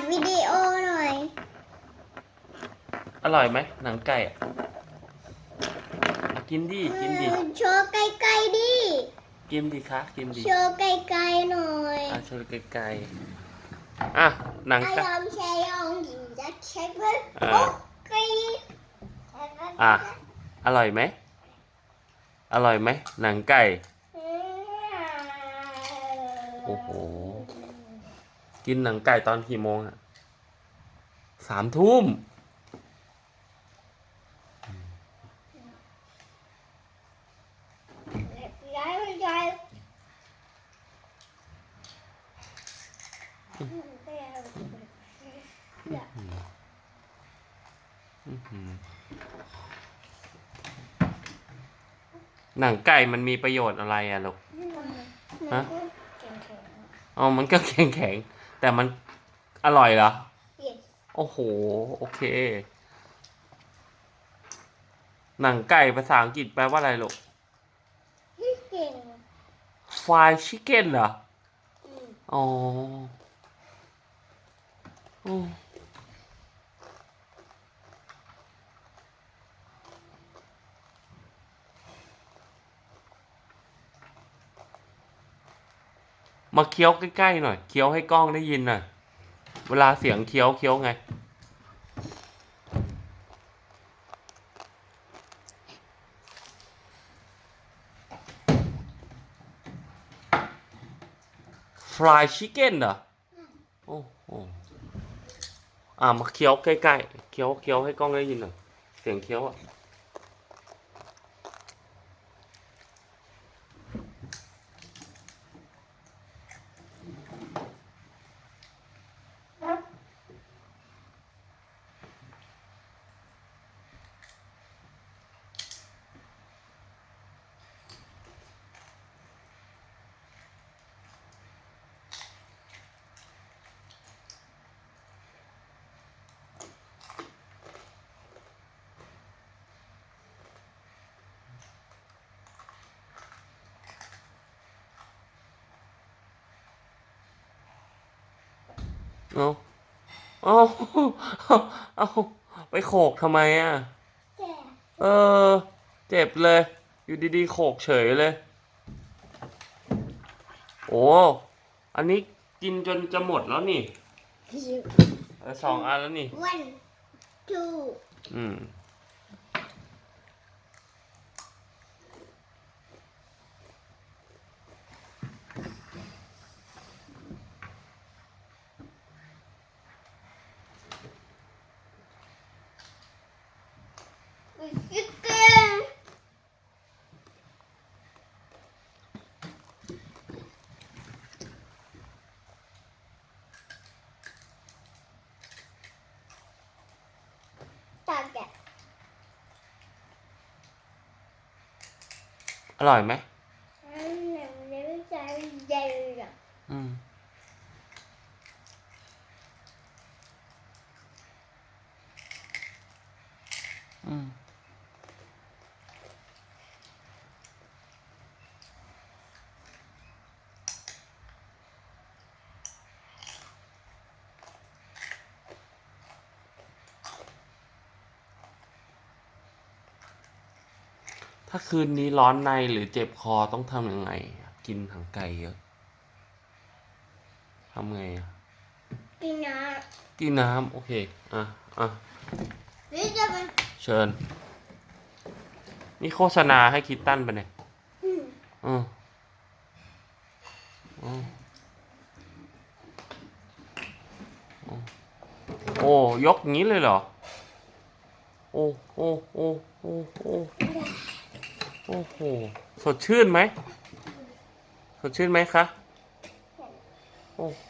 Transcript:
ดวิดีโอหน่อย อร่อยไหมหนังไก่อะอะกินดิกินดิโชว์ไกลๆดิ กินดิคะกินดิโชว์ไกลๆหน่อยอะชนไกลๆอะหนังไอ้ไก่ ยอมใช้ยองหญิงจะเช็คเลยอ่า โอ้กรีอะอร่อยไหมอร่อยไหมหนังไก่ โอ้โห กินหนังไก่ตอนกี่โมงอะสามทุ่ม ย้ายมันย้ายอื้อหือหนังไก่มันมีประโยชน์อะไรอะลูก ฮะ อ๋อ มันก็แข็งแข็งๆ แต่มันอร่อยเหรอ Yes โอ้โห โอเค หนังไก่ภาษาอังกฤษแปลว่าอะไรลูกเก่ง fried chicken เหรอ อืม อ๋ออืม มาเคี้ยวใกล้ๆหน่อย เคี้ยวให้กล้องได้ยินหน่อย เวลาเสียงเคี้ยวเคี้ยวไง fried chicken เหรอ โอ้โห อ่ามาเคี้ยวใกล้ๆ เคี้ยวเคี้ยวให้กล้องได้ยินหน่อย เสียงเคี้ยวอะ เอาเอาเอาเอาไปโขกทำไมอะแก่เออ เจ็บเลย อยู่ดีๆ โขกเฉยเลย โอ้ อันนี้กินจนจะหมดแล้วนี่ เออสองอันแล้วนี่ one two อืม chicken ตาแกะ อร่อยไหมอันนี้ไม่ใช่ใหญ่หรอกอืม ถ้าคืนนี้ร้อนในหรือเจ็บคอต้องทำยังไง กินหางไก่เยอะทำไงอะกินนะกินน้ำโอเค อะอะหรือจะเป็นเชิญ นี่โฆษณาให้คิดตั้นไปะเนี่ยอืมอืมอืมอืมโอ้ยกงี้เลยเหรอ โอ้โอ้โอ้โอ้โอ้ โอ้โห สดชื่นไหม สดชื่นไหมคะ โอ้โห